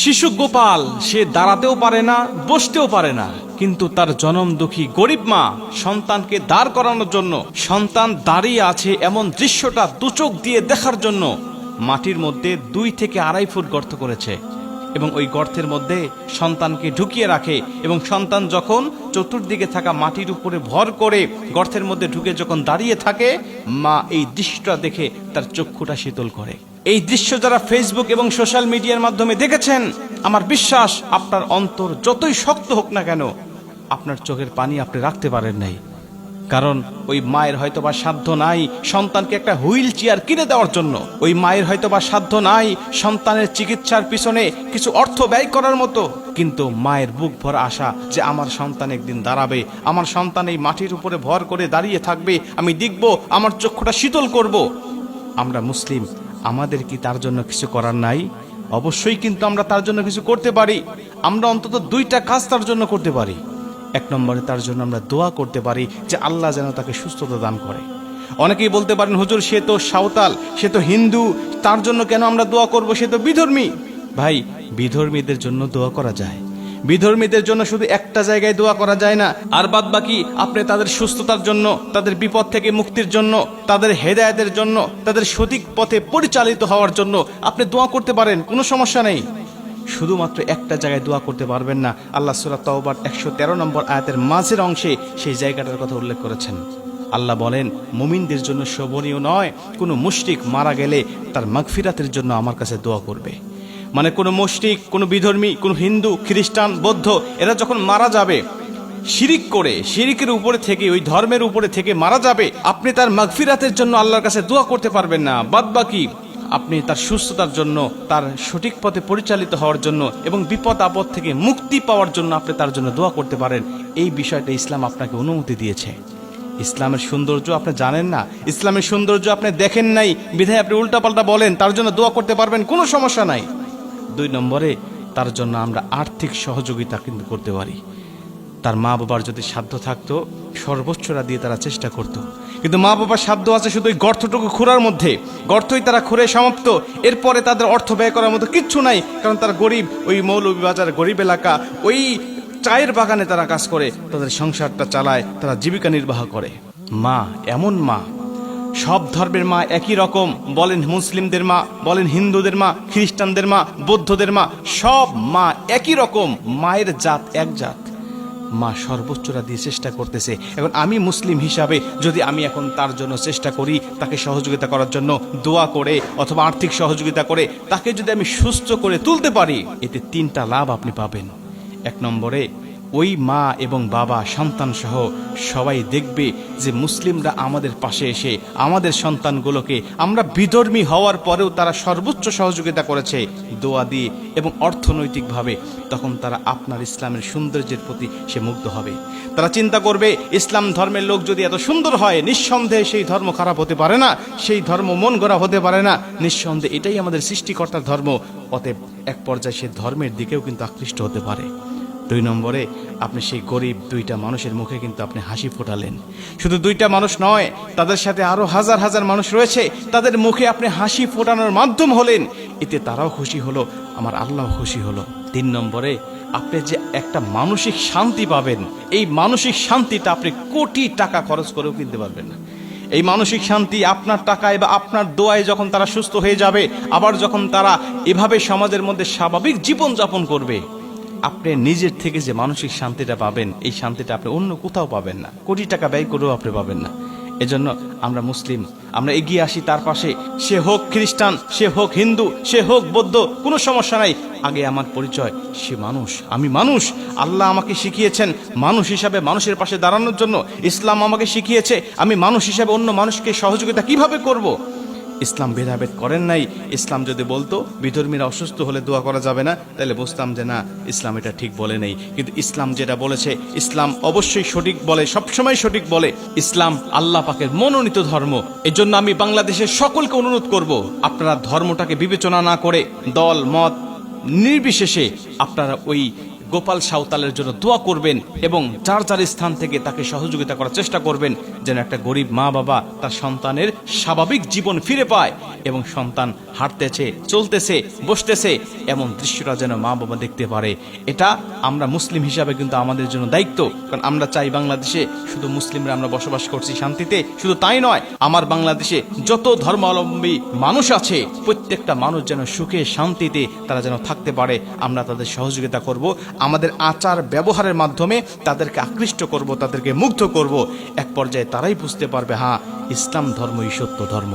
শিশু গোপাল, সে দাঁড়াতেও পারে না, বসতেও পারে না। কিন্তু তার জনম দুঃখী গরিব মা সন্তানকে দাঁড় করানোর জন্য, সন্তান দাঁড়িয়ে আছে এমন দৃশ্যটা দুচোখ দিয়ে দেখার জন্য মাটির মধ্যে দুই থেকে আড়াই ফুট গর্ত করেছে এবং ওই গর্তের মধ্যে সন্তানকে ঢুকিয়ে রাখে এবং সন্তান যখন চতুর্দিকে থাকা মাটির উপরে ভর করে গর্তের মধ্যে ঢুকে যখন দাঁড়িয়ে থাকে, মা এই দৃশ্যটা দেখে তার চক্ষুটা শীতল করে। এই দৃশ্য যারা ফেসবুক এবং সোশ্যাল মিডিয়ার মাধ্যমে দেখেছেন, আমার বিশ্বাস আপনার অন্তর যতই শক্ত হোক না কেন, আপনার চোখের পানি আপনি রাখতে পারেন নাই। কারণ ওই মায়ের হয়তো বা সাধ্য নাই সন্তানকে একটা হুইল চেয়ার কিনে দেওয়ার জন্য। ওই মায়ের হয়তো বা সাধ্য নাই সন্তানের চিকিৎসার পিছনে কিছু অর্থ ব্যয় করার মতো। কিন্তু মায়ের বুক ভরা আশা যে আমার সন্তান একদিন দাঁড়াবে, আমার সন্তান এই মাটির উপরে ভর করে দাঁড়িয়ে থাকবে, আমি দেখব, আমার চক্ষুটা শীতল করব। আমরা মুসলিম আমাদের কি তার জন্য কিছু করার নাই? অবশ্যই কিন্তু আমরা তার জন্য কিছু করতে পারি। আমরা অন্তত দুইটা কাজ তার জন্য করতে পারি। এক নম্বরে তার জন্য আমরা দোয়া করতে পারি যে আল্লাহ যেন তাকে সুস্থতা দান করে। অনেকেই বলতে পারেন, হুজুর, সে তো সাঁওতাল, সে তো হিন্দু, তার জন্য কেন আমরা দোয়া করব? সে তো বিধর্মী। ভাই, বিধর্মীদের জন্য দোয়া করা যায়। বিধর্মীদের জন্য শুধু একটা জায়গায় দোয়া করা যায় না। আর বাদ বাকি আপনি তাদের সুস্থতার জন্য, তাদের বিপদ থেকে মুক্তির জন্য, তাদের হেদায়তের জন্য, তাদের সঠিক পথে পরিচালিত হওয়ার জন্য আপনি দোয়া করতে পারেন, কোনো সমস্যা নেই। শুধুমাত্র একটা জায়গায় দোয়া করতে পারবেন না। আল্লাহ সুরাত তওবার একশো তেরো নম্বর আয়াতের মাঝের অংশে সেই জায়গাটার কথা উল্লেখ করেছেন। আল্লাহ বলেন, মুমিনদের জন্য শোভনীয় নয়, কোনো মুশরিক মারা গেলে তার মাগফিরাতের জন্য আমার কাছে দোয়া করবে। মানে কোনো মুশরিক, কোনো বিধর্মী, কোনো হিন্দু, খ্রিস্টান, বৌদ্ধ, এরা যখন মারা যাবে, শিরিক করে, শিরিকের উপরে থেকে, ওই ধর্মের উপরে থেকে মারা যাবে, আপনি তার মাগফিরাতের জন্য আল্লাহর কাছে দোয়া করতে পারবেন না। বাদ বাকি আপনি তার সুস্থতার জন্য, তার সঠিক পথে পরিচালিত হওয়ার জন্য এবং বিপদ আপদ থেকে মুক্তি পাওয়ার জন্য আপনি তার জন্য দোয়া করতে পারেন। এই বিষয়টা ইসলাম আপনাকে অনুমতি দিয়েছে। ইসলামের সৌন্দর্য আপনি জানেন না। ইসলামের সৌন্দর্য আপনি দেখেন নাই। বিধায় আপনি উল্টাপাল্টা বলেন, তার জন্য দোয়া করতে পারবেন, কোনো সমস্যা নাই। দুই নম্বরে তার জন্য আমরা আর্থিক সহযোগিতা কিন্তু করতে পারি। তার মা বাবার যদি সাধ্য থাকতো সর্বোচ্চরা দিয়ে তারা চেষ্টা করত। কিন্তু মা বাবার সাধ্য আছে শুধু ওই গর্তটুকু খুঁড়ার মধ্যে। গর্তই তারা খুঁড়ে সমাপ্ত। এরপরে তাদের অর্থ ব্যয় করার মতো কিচ্ছু নাই, কারণ তারা গরিব। ওই মৌলভীবাজার গরিব এলাকা, ওই চায়ের বাগানে তারা কাজ করে। তাদের সংসারটা চালায়, তারা জীবিকা নির্বাহ করে। মা, এমন মা সব ধর্মের মা একই রকম। বলেন মুসলিমদের মা, বলেন হিন্দুদের মা, খ্রিস্টানদের মা, বৌদ্ধদের মা, সব মা একই রকম। মায়ের জাত এক জাত। মা সর্বোচ্চরা দিয়ে চেষ্টা করতেছে। এখন আমি মুসলিম হিসাবে যদি আমি এখন তার জন্য চেষ্টা করি, তাকে সহযোগিতা করার জন্য দোয়া করে অথবা আর্থিক সহযোগিতা করে, তাকে যদি আমি সুস্থ করে তুলতে পারি, এতে তিনটা লাভ আপনি পাবেন। এক নম্বরে ওই মা এবং বাবা সন্তান সহ সবাই দেখবে যে মুসলিমরা আমাদের পাশে এসে আমাদের সন্তানগুলোকে, আমরা বিধর্মী হওয়ার পরেও তারা সর্বোচ্চ সহযোগিতা করেছে দোয়া দিয়ে এবং অর্থনৈতিকভাবে। তখন তারা আপনার ইসলামের সৌন্দর্যের প্রতি সে মুগ্ধ হবে। তারা চিন্তা করবে, ইসলাম ধর্মের লোক যদি এত সুন্দর হয়, নিঃসন্দেহে সেই ধর্ম খারাপ হতে পারে না, সেই ধর্ম মন গড়া হতে পারে না। নিঃসন্দেহে এটাই আমাদের সৃষ্টিকর্তার ধর্ম। অতএব এক পর্যায়ে সে ধর্মের দিকেও কিন্তু আকৃষ্ট হতে পারে। দুই নম্বরে, আপনি সেই গরিব দুইটা মানুষের মুখে কিন্তু আপনি হাসি ফোটালেন। শুধু দুইটা মানুষ নয়, তাদের সাথে আরও হাজার হাজার মানুষ রয়েছে, তাদের মুখে আপনি হাসি ফোটানোর মাধ্যম হলেন। এতে তারাও খুশি হলো, আমার আল্লাহ খুশি হলো। তিন নম্বরে, আপনি যে একটা মানসিক শান্তি পাবেন, এই মানসিক শান্তিটা আপনি কোটি টাকা খরচ করেও কিনতে পারবেন না। এই মানসিক শান্তি আপনার টাকায় বা আপনার দোয়ায় যখন তারা সুস্থ হয়ে যাবে, আবার যখন তারা এভাবে সমাজের মধ্যে স্বাভাবিক জীবন যাপন করবে আপনি নিজের থেকে যে মানসিক শান্তিটা পাবেন, এই শান্তিটা আপনি অন্য কোথাও পাবেন না। কোটি টাকা ব্যয় করেও আপনি পাবেন না। এজন্য আমরা মুসলিম, আমরা এগিয়ে আসি তার পাশে। সে হোক খ্রিস্টান, সে হোক হিন্দু, সে হোক বৌদ্ধ, কোনো সমস্যা নাই। আগে আমার পরিচয়, সে মানুষ, আমি মানুষ। আল্লাহ আমাকে শিখিয়েছেন মানুষ হিসাবে মানুষের পাশে দাঁড়ানোর জন্য। ইসলাম আমাকে শিখিয়েছে, আমি মানুষ হিসাবে অন্য মানুষকে সহযোগিতা কীভাবে করব। ইসলাম ভেদাভেদ করেন নাই, ইসলাম যদি বলতো, বিধর্মীরা অসুস্থ হলে দোয়া করা যাবে না, তাহলে বুঝতাম যে না, ইসলাম এটা ঠিক বলে নেই। কিন্তু ইসলাম যেটা বলেছে, ইসলাম অবশ্যই সঠিক বলে, সবসময় সঠিক বলে, ইসলাম আল্লাহ পাকের মনোনীত ধর্ম। এজন্য আমি বাংলাদেশের সকলকে অনুরোধ করব, আপনারা ধর্মটাকে বিবেচনা না করে দল, মত নির্বিশেষে আপনারা ওই গোপাল সাঁওতালের জন্য দোয়া করবেন এবং যার যার স্থান থেকে তাকে সহযোগিতা করার চেষ্টা করবেন, যেন একটা গরিব মা বাবা তার সন্তানের স্বাভাবিক জীবন ফিরে পায় এবং সন্তান হাঁটতেছে, চলতেছে, বসতেছে, এমন দৃশ্যটা যেন মা বাবা দেখতে পারে। এটা আমরা মুসলিম হিসাবে কিন্তু আমাদের জন্য দায়িত্ব, কারণ আমরা চাই বাংলাদেশে শুধু মুসলিমরা আমরা বসবাস করছি শান্তিতে, শুধু তাই নয়, আমার বাংলাদেশে যত ধর্মাবলম্বী মানুষ আছে, প্রত্যেকটা মানুষ যেন সুখে শান্তিতে তারা যেন থাকতে পারে, আমরা তাদের সহযোগিতা করব। আমাদের আচার ব্যবহারের মাধ্যমে তাদেরকে আকৃষ্ট করব, তাদেরকে মুগ্ধ করব। এক পর্যায়ে তারাই বুঝতে পারবে হ্যাঁ ইসলাম ধর্মই সত্য ধর্ম।